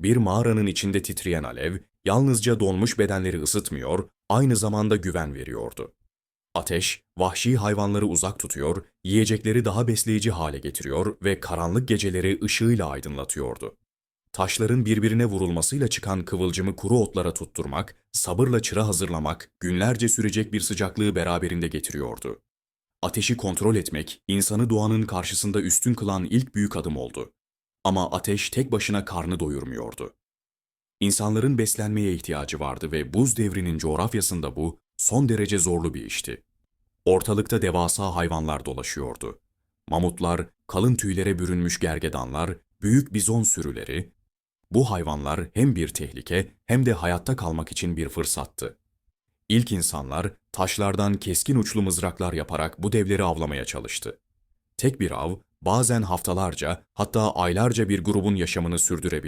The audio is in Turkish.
Bir mağaranın içinde titreyen alev, yalnızca donmuş bedenleri ısıtmıyor, aynı zamanda güven veriyordu. Ateş, vahşi hayvanları uzak tutuyor, yiyecekleri daha besleyici hale getiriyor ve karanlık geceleri ışığıyla aydınlatıyordu. Taşların birbirine vurulmasıyla çıkan kıvılcımı kuru otlara tutturmak, sabırla çıra hazırlamak, günlerce sürecek bir sıcaklığı beraberinde getiriyordu. Ateşi kontrol etmek, insanı doğanın karşısında üstün kılan ilk büyük adım oldu. Ama ateş tek başına karnı doyurmuyordu. İnsanların beslenmeye ihtiyacı vardı ve buz devrinin coğrafyasında bu son derece zorlu bir işti. Ortalıkta devasa hayvanlar dolaşıyordu. Mamutlar, kalın tüylere bürünmüş gergedanlar, büyük bizon sürüleri. Bu hayvanlar hem bir tehlike hem de hayatta kalmak için bir fırsattı. İlk insanlar taşlardan keskin uçlu mızraklar yaparak bu devleri avlamaya çalıştı. Tek bir av bazen haftalarca hatta aylarca bir grubun yaşamını sürdürebilir.